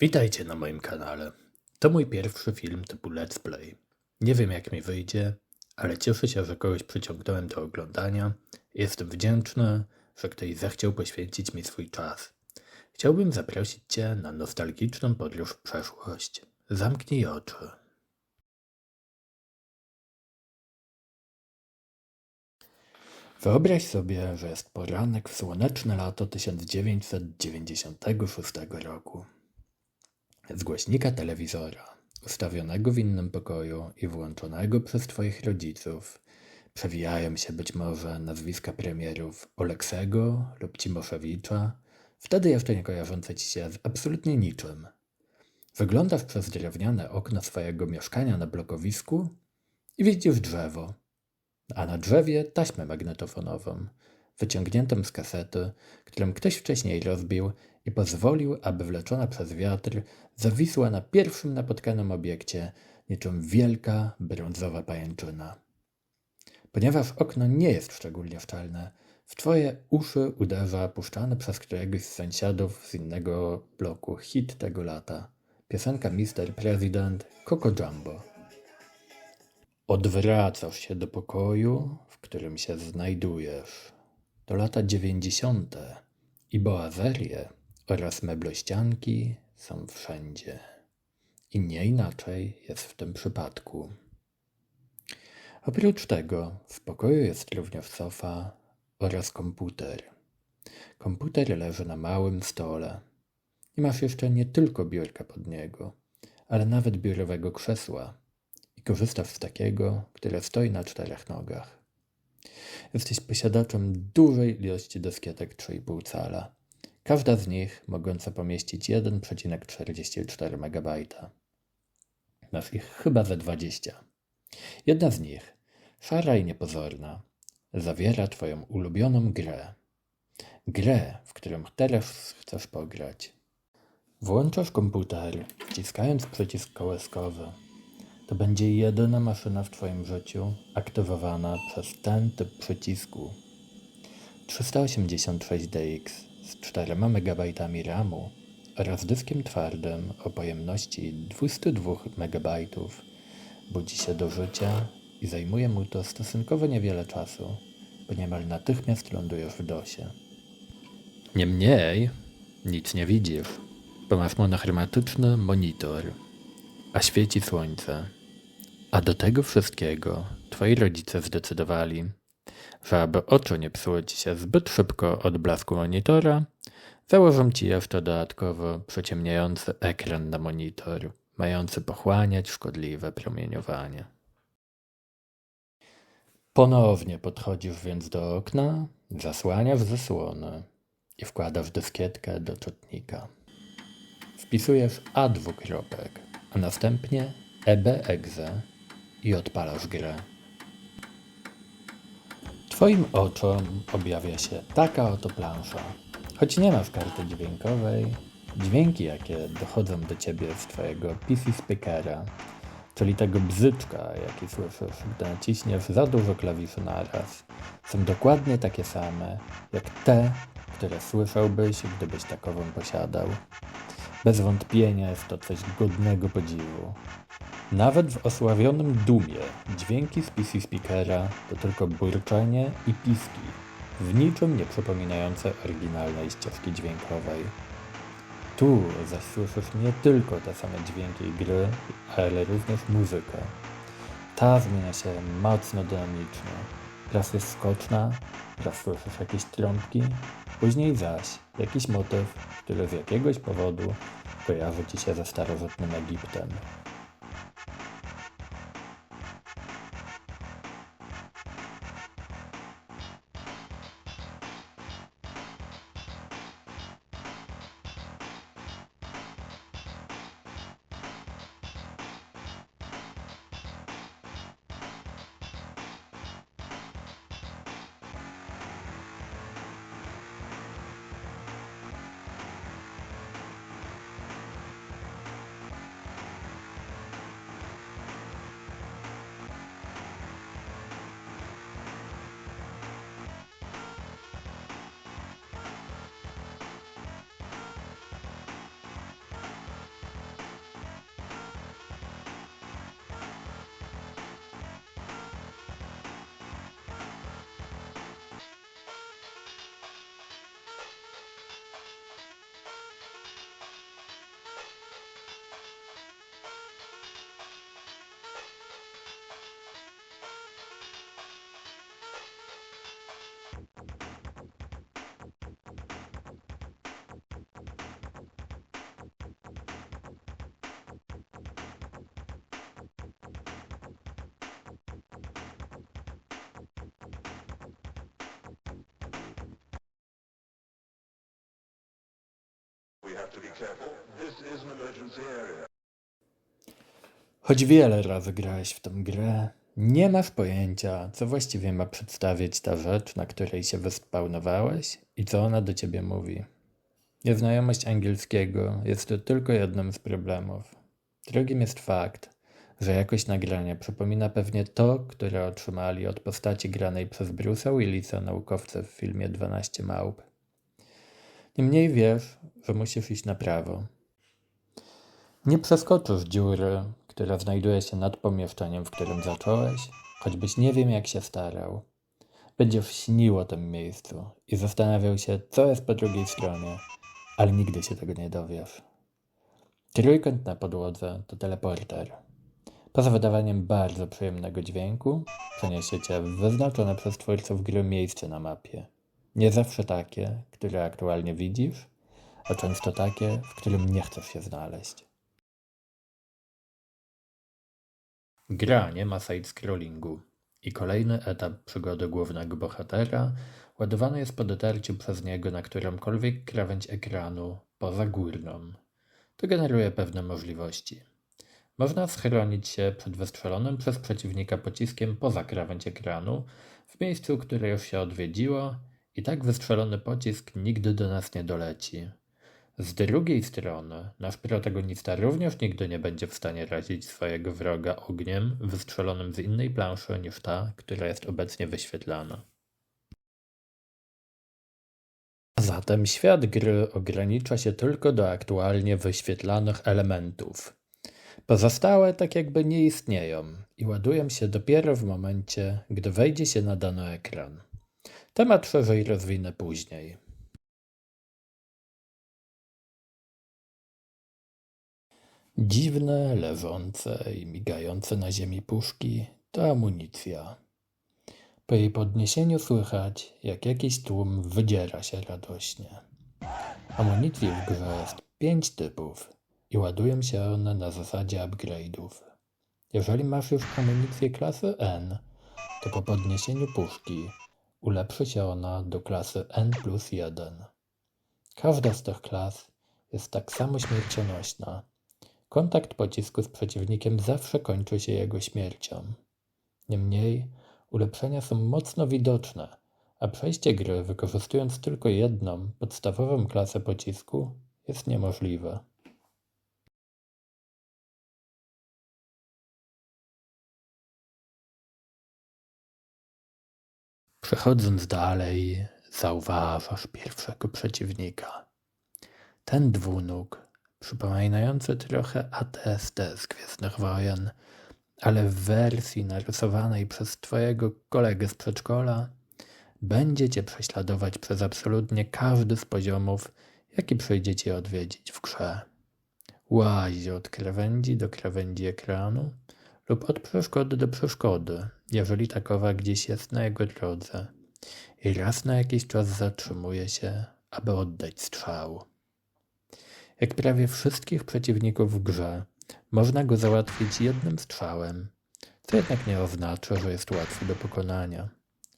Witajcie na moim kanale. To mój pierwszy film typu Let's Play. Nie wiem jak mi wyjdzie, ale cieszę się, że kogoś przyciągnąłem do oglądania. Jestem wdzięczny, że ktoś zechciał poświęcić mi swój czas. Chciałbym zaprosić Cię na nostalgiczną podróż w przeszłość. Zamknij oczy. Wyobraź sobie, że jest poranek w słoneczne lato 1996 roku. Z głośnika telewizora, ustawionego w innym pokoju i włączonego przez Twoich rodziców, przewijają się być może nazwiska premierów Oleksego lub Cimoszewicza, wtedy jeszcze nie kojarzące Ci się z absolutnie niczym. Wyglądasz przez drewniane okno swojego mieszkania na blokowisku i widzisz drzewo, a na drzewie taśmę magnetofonową, wyciągniętą z kasety, którą ktoś wcześniej rozbił i pozwolił, aby wleczona przez wiatr zawisła na pierwszym napotkanym obiekcie niczym wielka brązowa pajęczyna. Ponieważ okno nie jest szczególnie szczelne, w twoje uszy uderza puszczany przez któregoś z sąsiadów z innego bloku hit tego lata. Piosenka Mr. President Coco Jumbo. Odwracasz się do pokoju, w którym się znajdujesz. To lata dziewięćdziesiąte i boazerie oraz meblościanki są wszędzie. I nie inaczej jest w tym przypadku. Oprócz tego w pokoju jest również sofa oraz komputer. Komputer leży na małym stole. I masz jeszcze nie tylko biurka pod niego, ale nawet biurowego krzesła. I korzystasz z takiego, które stoi na czterech nogach. Jesteś posiadaczem dużej ilości dyskietek 3,5 cala. Każda z nich mogąca pomieścić 1,44 MB. Masz ich chyba ze 20. Jedna z nich, szara i niepozorna, zawiera Twoją ulubioną grę. Grę, w którą teraz chcesz pograć. Włączasz komputer, wciskając przycisk kołyskowy. To będzie jedyna maszyna w Twoim życiu aktywowana przez ten typ przycisku. 386DX z 4 MB RAMu oraz dyskiem twardym o pojemności 202 MB budzi się do życia i zajmuje mu to stosunkowo niewiele czasu, bo niemal natychmiast lądujesz w DOSie. Niemniej nic nie widzisz, bo masz monochromatyczny monitor, a świeci słońce. A do tego wszystkiego twoi rodzice zdecydowali, że aby oczy nie psuły ci się zbyt szybko od blasku monitora, założą ci jeszcze dodatkowo przyciemniający ekran na monitor, mający pochłaniać szkodliwe promieniowanie. Ponownie podchodzisz więc do okna, zasłaniasz zasłonę i wkładasz dyskietkę do czytnika. Wpisujesz A dwukropek, a następnie EBEXE i odpalasz grę. Twoim oczom objawia się taka oto plansza. Choć nie masz karty dźwiękowej, dźwięki jakie dochodzą do ciebie z twojego PC speakera, czyli tego bzyczka, jaki słyszysz, gdy naciśniesz za dużo klawiszy naraz, są dokładnie takie same, jak te, które słyszałbyś, gdybyś takową posiadał. Bez wątpienia jest to coś godnego podziwu. Nawet w osławionym Dumie dźwięki z PC Speakera to tylko burczenie i piski, w niczym nie przypominające oryginalnej ścieżki dźwiękowej. Tu zaś słyszysz nie tylko te same dźwięki gry, ale również muzykę. Ta zmienia się mocno dynamicznie. Raz jest skoczna, raz słyszysz jakieś trąbki, później zaś jakiś motyw, który z jakiegoś powodu kojarzy ci się ze starożytnym Egiptem. Choć wiele razy grałeś w tę grę, nie masz pojęcia, co właściwie ma przedstawiać ta rzecz, na której się wyspawnowałeś i co ona do ciebie mówi. Nieznajomość angielskiego jest tu tylko jednym z problemów. Drugim jest fakt, że jakość nagrania przypomina pewnie to, które otrzymali od postaci granej przez Bruce'a Willisa naukowcy w filmie 12 małp. Niemniej wiesz, że musisz iść na prawo. Nie przeskoczysz dziury, która znajduje się nad pomieszczeniem, w którym zacząłeś, choćbyś nie wiem jak się starał. Będziesz śnił o tym miejscu i zastanawiał się, co jest po drugiej stronie, ale nigdy się tego nie dowiesz. Trójkąt na podłodze to teleporter. Poza wydawaniem bardzo przyjemnego dźwięku, przeniesie cię w wyznaczone przez twórców gry miejsce na mapie. Nie zawsze takie, które aktualnie widzisz, a często takie, w którym nie chcesz się znaleźć. Gra nie ma side-scrollingu i kolejny etap przygody głównego bohatera ładowany jest po dotarciu przez niego na którąkolwiek krawędź ekranu poza górną. To generuje pewne możliwości. Można schronić się przed wystrzelonym przez przeciwnika pociskiem poza krawędź ekranu, w miejscu, które już się odwiedziło, i tak wystrzelony pocisk nigdy do nas nie doleci. Z drugiej strony, nasz protagonista również nigdy nie będzie w stanie razić swojego wroga ogniem wystrzelonym z innej planszy niż ta, która jest obecnie wyświetlana. Zatem świat gry ogranicza się tylko do aktualnie wyświetlanych elementów. Pozostałe tak jakby nie istnieją i ładują się dopiero w momencie, gdy wejdzie się na dany ekran. Temat szerzej rozwinę później. Dziwne, leżące i migające na ziemi puszki to amunicja. Po jej podniesieniu słychać, jak jakiś tłum wydziera się radośnie. Amunicji w grze jest pięć typów i ładują się one na zasadzie upgrade'ów. Jeżeli masz już amunicję klasy N, to po podniesieniu puszki ulepszy się ona do klasy N plus 1. Każda z tych klas jest tak samo śmiercionośna. Kontakt pocisku z przeciwnikiem zawsze kończy się jego śmiercią. Niemniej ulepszenia są mocno widoczne, a przejście gry wykorzystując tylko jedną podstawową klasę pocisku jest niemożliwe. Przechodząc dalej, zauważasz pierwszego przeciwnika. Ten dwunóg, przypominający trochę ATST z Gwiezdnych Wojen, ale w wersji narysowanej przez twojego kolegę z przedszkola, będzie cię prześladować przez absolutnie każdy z poziomów, jaki przyjdzie ci odwiedzić w grze. Łazi od krawędzi do krawędzi ekranu lub od przeszkody do przeszkody, jeżeli takowa gdzieś jest na jego drodze i raz na jakiś czas zatrzymuje się, aby oddać strzał. Jak prawie wszystkich przeciwników w grze, można go załatwić jednym strzałem, co jednak nie oznacza, że jest łatwy do pokonania.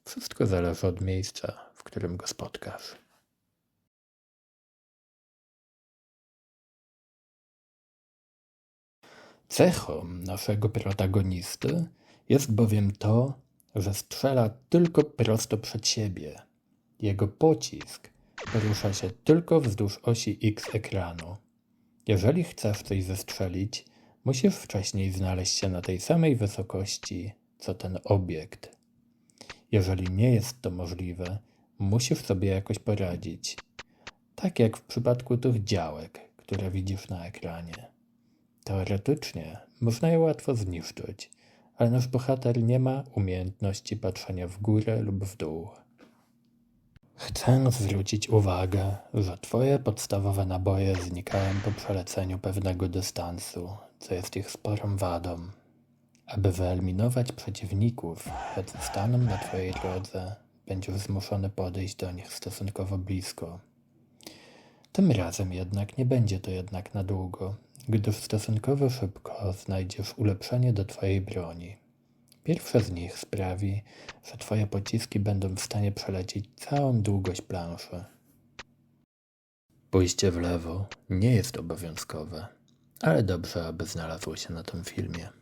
Wszystko zależy od miejsca, w którym go spotkasz. Cechą naszego protagonisty jest bowiem to, że strzela tylko prosto przed siebie. Jego pocisk porusza się tylko wzdłuż osi X ekranu. Jeżeli chcesz coś zestrzelić, musisz wcześniej znaleźć się na tej samej wysokości, co ten obiekt. Jeżeli nie jest to możliwe, musisz sobie jakoś poradzić. Tak jak w przypadku tych działek, które widzisz na ekranie. Teoretycznie można je łatwo zniszczyć, ale nasz bohater nie ma umiejętności patrzenia w górę lub w dół. Chcę zwrócić uwagę, że twoje podstawowe naboje znikają po przeleceniu pewnego dystansu, co jest ich sporą wadą. Aby wyeliminować przeciwników, jacy staną na twojej drodze, będziesz zmuszony podejść do nich stosunkowo blisko. Tym razem jednak nie będzie to jednak na długo, gdyż stosunkowo szybko znajdziesz ulepszenie do twojej broni. Pierwsze z nich sprawi, że twoje pociski będą w stanie przelecieć całą długość planszy. Pójście w lewo nie jest obowiązkowe, ale dobrze, aby znalazło się na tym filmie.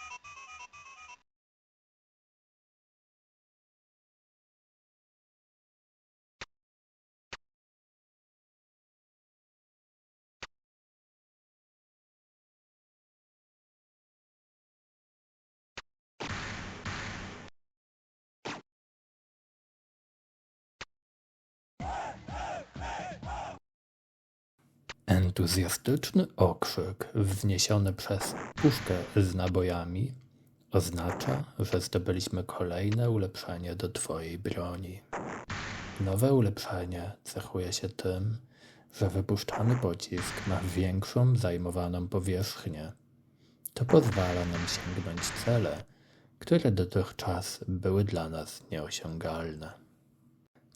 Entuzjastyczny okrzyk wzniesiony przez puszkę z nabojami oznacza, że zdobyliśmy kolejne ulepszenie do Twojej broni. Nowe ulepszenie cechuje się tym, że wypuszczany pocisk ma większą zajmowaną powierzchnię. To pozwala nam sięgnąć cele, które dotychczas były dla nas nieosiągalne.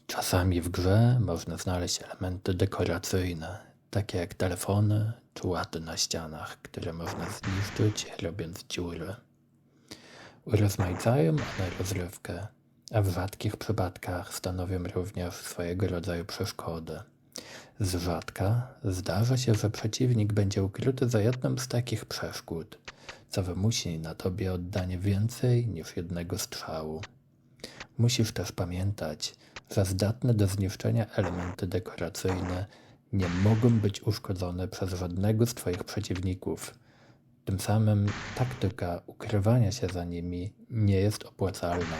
Czasami w grze można znaleźć elementy dekoracyjne, takie jak telefony czy łaty na ścianach, które można zniszczyć, robiąc dziury. Urozmaicają one rozrywkę, a w rzadkich przypadkach stanowią również swojego rodzaju przeszkodę. Z rzadka zdarza się, że przeciwnik będzie ukryty za jedną z takich przeszkód, co wymusi na tobie oddanie więcej niż jednego strzału. Musisz też pamiętać, że zdatne do zniszczenia elementy dekoracyjne nie mogą być uszkodzone przez żadnego z Twoich przeciwników. Tym samym taktyka ukrywania się za nimi nie jest opłacalna.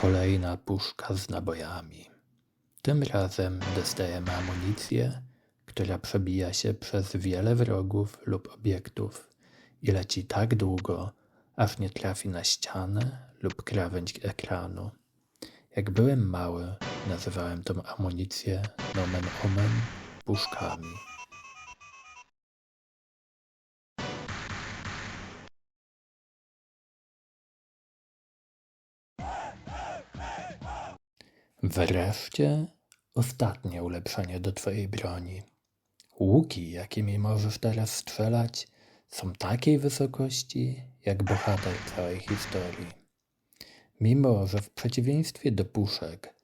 Kolejna puszka z nabojami. Tym razem dostajemy amunicję, która przebija się przez wiele wrogów lub obiektów i leci tak długo, aż nie trafi na ścianę lub krawędź ekranu. Jak byłem mały, nazywałem tą amunicję nomen omen puszkami. Wreszcie ostatnie ulepszenie do twojej broni. Łuki, jakimi możesz teraz strzelać, są takiej wysokości, jak bohater całej historii. Mimo, że w przeciwieństwie do puszek,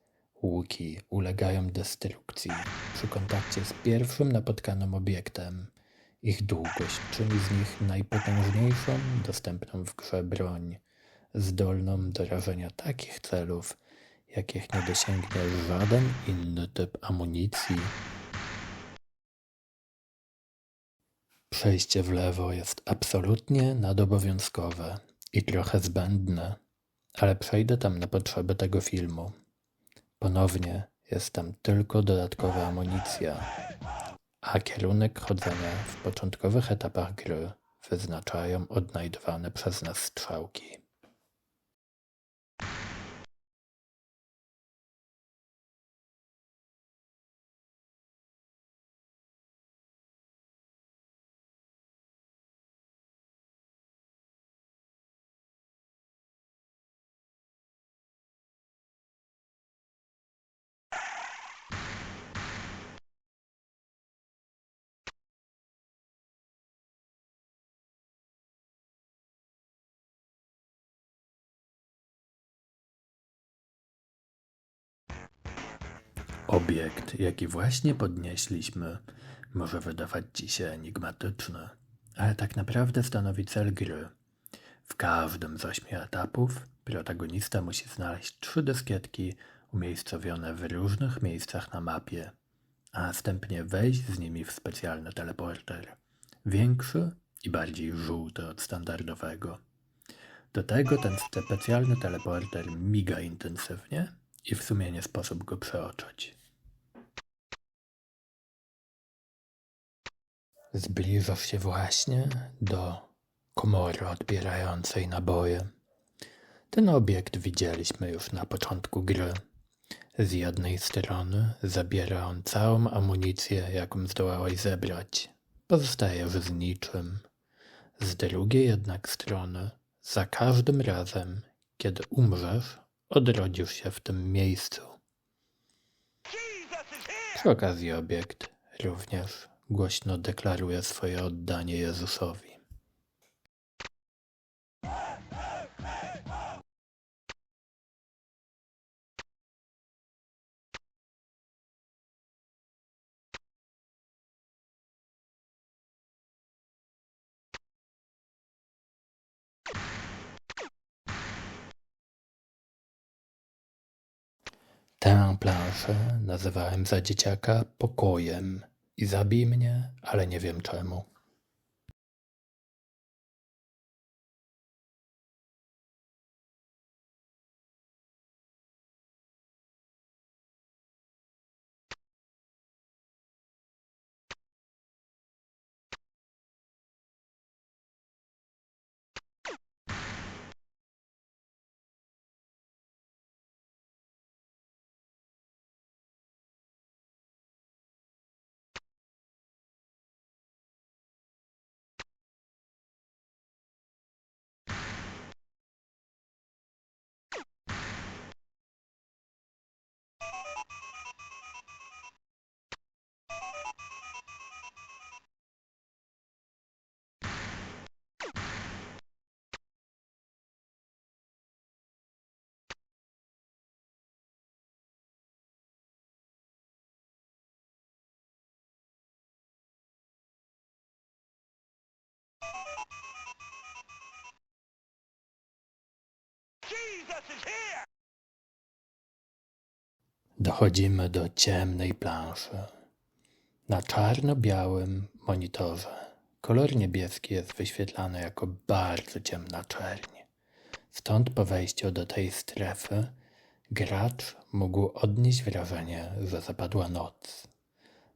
łuki ulegają destrukcji przy kontakcie z pierwszym napotkanym obiektem, ich długość czyni z nich najpotężniejszą dostępną w grze broń, zdolną do rażenia takich celów, jakich nie dosięgnie żaden inny typ amunicji. Przejście w lewo jest absolutnie nadobowiązkowe i trochę zbędne, ale przejdę tam na potrzeby tego filmu. Ponownie jest tam tylko dodatkowa amunicja, a kierunek chodzenia w początkowych etapach gry wyznaczają odnajdywane przez nas strzałki. Obiekt, jaki właśnie podnieśliśmy, może wydawać ci się enigmatyczny, ale tak naprawdę stanowi cel gry. W każdym z ośmiu etapów protagonista musi znaleźć trzy dyskietki umiejscowione w różnych miejscach na mapie, a następnie wejść z nimi w specjalny teleporter. Większy i bardziej żółty od standardowego. Do tego ten specjalny teleporter miga intensywnie i w sumie nie sposób go przeoczyć. Zbliżasz się właśnie do komory odbierającej naboje. Ten obiekt widzieliśmy już na początku gry. Z jednej strony zabiera on całą amunicję, jaką zdołałeś zebrać. Pozostajesz z niczym. Z drugiej jednak strony, za każdym razem, kiedy umrzesz, odrodzisz się w tym miejscu. Przy okazji obiekt również głośno deklaruje swoje oddanie Jezusowi. Tę planszę nazywałem za dzieciaka pokojem i zabij mnie, ale nie wiem czemu. Jesus is here! Dochodzimy do ciemnej planszy. Na czarno-białym monitorze kolor niebieski jest wyświetlany jako bardzo ciemna czerń. Stąd po wejściu do tej strefy gracz mógł odnieść wrażenie, że zapadła noc.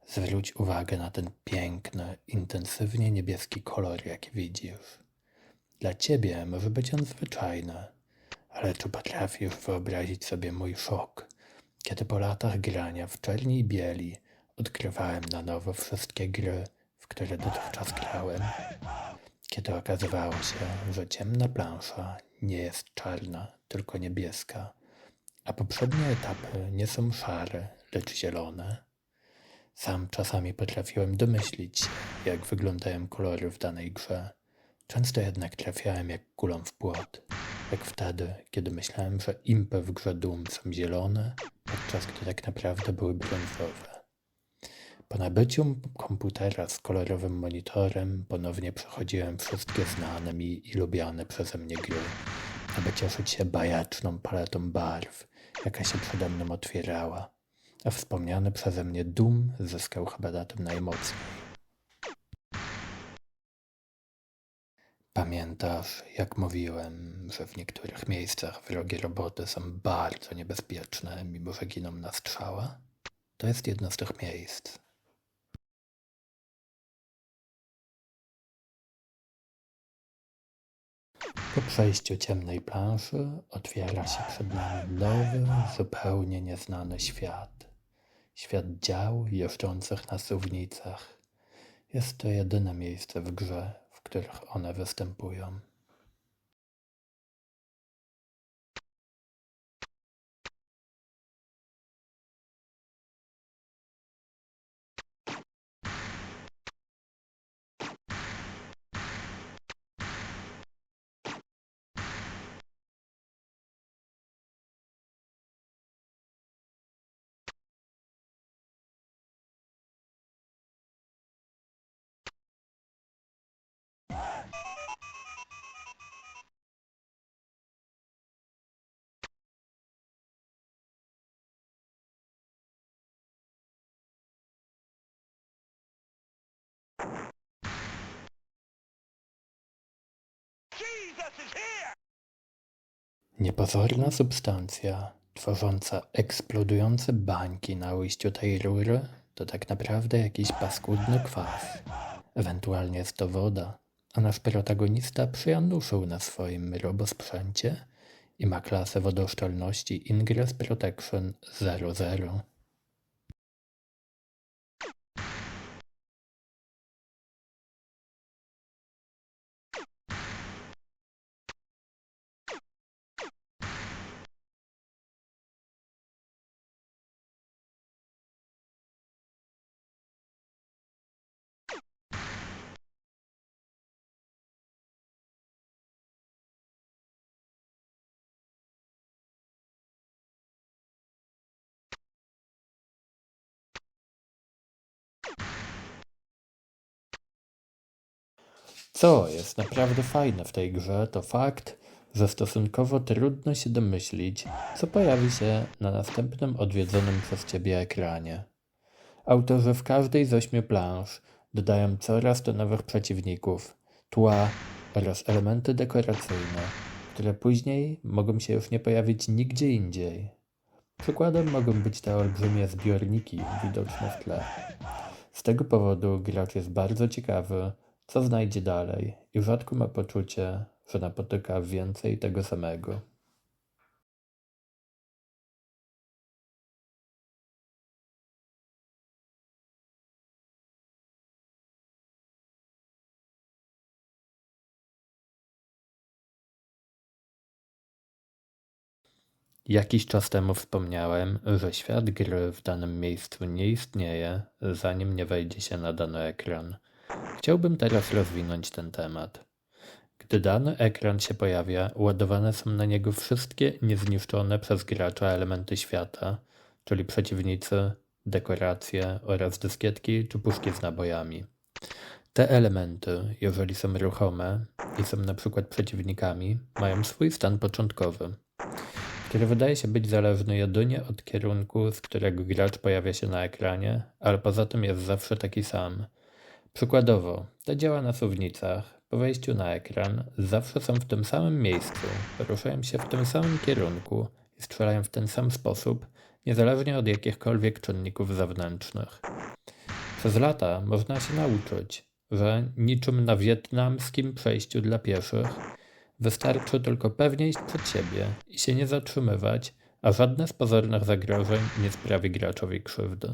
Zwróć uwagę na ten piękny, intensywnie niebieski kolor, jaki widzisz. Dla ciebie może być on zwyczajny, ale czy potrafisz wyobrazić sobie mój szok, kiedy po latach grania w czerni i bieli odkrywałem na nowo wszystkie gry, w które dotychczas grałem? Kiedy okazywało się, że ciemna plansza nie jest czarna, tylko niebieska, a poprzednie etapy nie są szare, lecz zielone. Sam czasami potrafiłem domyślić jak wyglądają kolory w danej grze. Często jednak trafiałem jak kulą w płot. Jak wtedy, kiedy myślałem, że impy w grze Doom są zielone, podczas gdy tak naprawdę były brązowe. Po nabyciu komputera z kolorowym monitorem ponownie przechodziłem wszystkie znane mi i lubiane przeze mnie gry, aby cieszyć się bajaczną paletą barw, jaka się przede mną otwierała, a wspomniany przeze mnie Doom zyskał chyba na tym najmocniej. Pamiętasz, jak mówiłem, że w niektórych miejscach wrogie roboty są bardzo niebezpieczne, mimo że giną na strzała? To jest jedno z tych miejsc. Po przejściu ciemnej planszy otwiera się przed nami nowy, zupełnie nieznany świat. Świat dział jeżdżących na suwnicach. Jest to jedyne miejsce w grze, których one występują. Niepozorna substancja tworząca eksplodujące bańki na ujściu tej rury to tak naprawdę jakiś paskudny kwas. Ewentualnie jest to woda, a nasz protagonista przyjanuszył na swoim robosprzęcie i ma klasę wodoszczelności Ingress Protection 00. Co jest naprawdę fajne w tej grze, to fakt, że stosunkowo trudno się domyślić, co pojawi się na następnym odwiedzonym przez ciebie ekranie. Autorzy w każdej z ośmiu planż dodają coraz to nowych przeciwników, tła oraz elementy dekoracyjne, które później mogą się już nie pojawić nigdzie indziej. Przykładem mogą być te olbrzymie zbiorniki widoczne w tle. Z tego powodu gracz jest bardzo ciekawy, co znajdzie dalej i rzadko ma poczucie, że napotyka więcej tego samego. Jakiś czas temu wspomniałem, że świat gry w danym miejscu nie istnieje, zanim nie wejdzie się na dany ekran. Chciałbym teraz rozwinąć ten temat. Gdy dany ekran się pojawia, ładowane są na niego wszystkie niezniszczone przez gracza elementy świata, czyli przeciwnicy, dekoracje oraz dyskietki czy puszki z nabojami. Te elementy, jeżeli są ruchome i są na przykład przeciwnikami, mają swój stan początkowy, który wydaje się być zależny jedynie od kierunku, z którego gracz pojawia się na ekranie, ale poza tym jest zawsze taki sam. Przykładowo, to działa na suwnicach. Po wejściu na ekran zawsze są w tym samym miejscu, poruszają się w tym samym kierunku i strzelają w ten sam sposób, niezależnie od jakichkolwiek czynników zewnętrznych. Przez lata można się nauczyć, że niczym na wietnamskim przejściu dla pieszych wystarczy tylko pewnie iść przed siebie i się nie zatrzymywać, a żadne z pozornych zagrożeń nie sprawi graczowi krzywdy.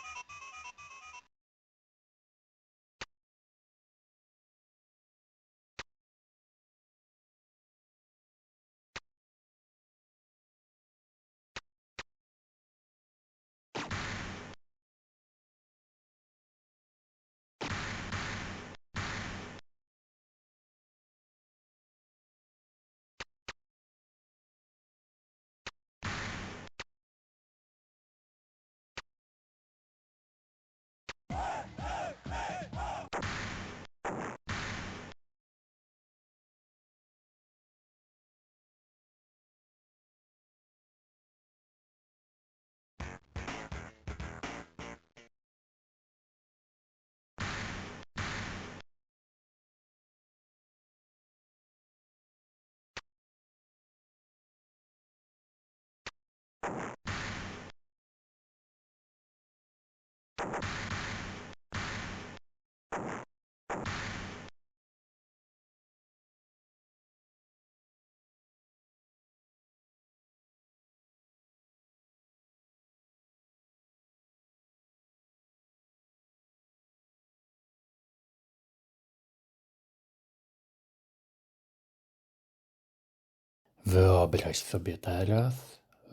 Wyobraź sobie teraz,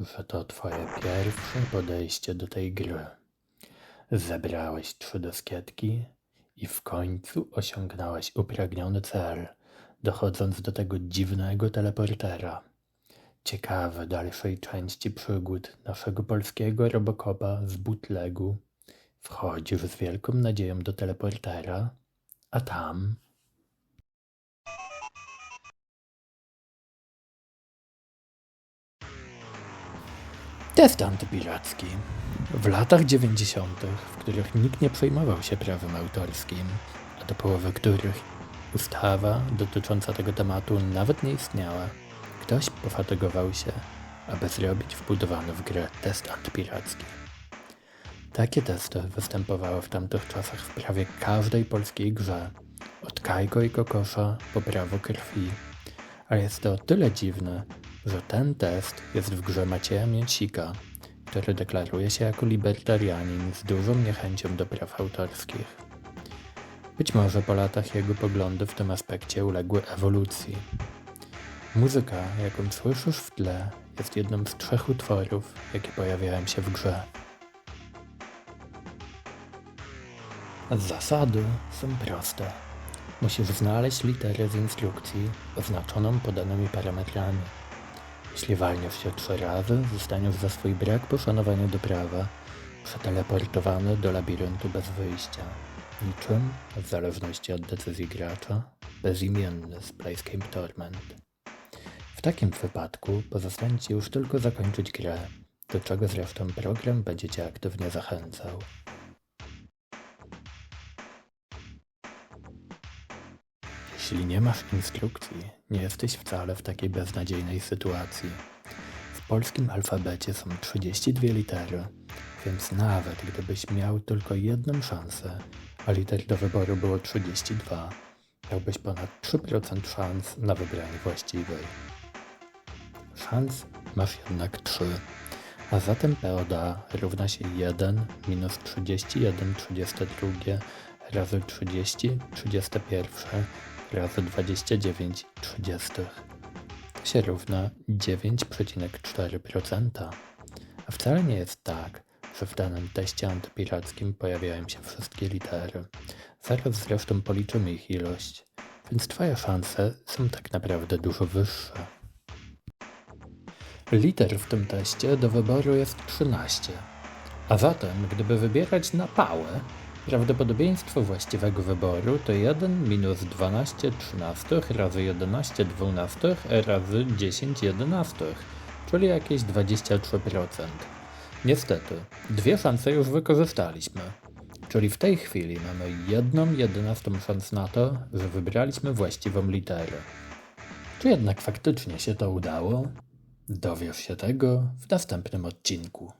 że to twoje pierwsze podejście do tej gry. Zebrałeś trzy dyskietki i w końcu osiągnąłeś upragniony cel, dochodząc do tego dziwnego teleportera. Ciekawe dalszej części przygód naszego polskiego Robocopa z bootlegu. Wchodzisz z wielką nadzieją do teleportera, a tam Test antypiracki. W latach 90., w których nikt nie przejmował się prawem autorskim, a do połowy których ustawa dotycząca tego tematu nawet nie istniała, ktoś pofatygował się, aby zrobić wbudowany w grę test antypiracki. Takie testy występowały w tamtych czasach w prawie każdej polskiej grze, od Kajko i Kokosza po Prawo Krwi. A jest to o tyle dziwne, że ten test jest w grze Macieja Mięcika, który deklaruje się jako libertarianin z dużą niechęcią do praw autorskich. Być może po latach jego poglądy w tym aspekcie uległy ewolucji. Muzyka, jaką słyszysz w tle, jest jednym z trzech utworów, jakie pojawiają się w grze. Zasady są proste. Musisz znaleźć literę z instrukcji oznaczoną podanymi parametrami. Jeśli walniesz się trzy razy, zostaniesz za swój brak poszanowania do prawa przeteleportowany do labiryntu bez wyjścia. Niczym, w zależności od decyzji gracza, bezimienny z Playscape Torment. W takim wypadku pozostanie ci już tylko zakończyć grę, do czego zresztą program będzie cię aktywnie zachęcał. Jeśli nie masz instrukcji, nie jesteś wcale w takiej beznadziejnej sytuacji. W polskim alfabecie są 32 litery, więc nawet gdybyś miał tylko jedną szansę, a liter do wyboru było 32, miałbyś ponad 3% szans na wybranie właściwej. Szans masz jednak 3, a zatem PODA równa się 1 minus 31 32 razy 30 31 razy 29 30 to się równa 9,4%. A wcale nie jest tak, że w danym teście antypirackim pojawiają się wszystkie litery. Zaraz zresztą policzymy ich ilość, więc twoje szanse są tak naprawdę dużo wyższe. Liter w tym teście do wyboru jest 13. A zatem, gdyby wybierać na pałę, prawdopodobieństwo właściwego wyboru to 1 minus 12 trzynastych razy 11 dwunastych razy 10 jedenastych, czyli jakieś 23%. Niestety, dwie szanse już wykorzystaliśmy. Czyli w tej chwili mamy jedną jedenastą szans na to, że wybraliśmy właściwą literę. Czy jednak faktycznie się to udało? Dowiesz się tego w następnym odcinku.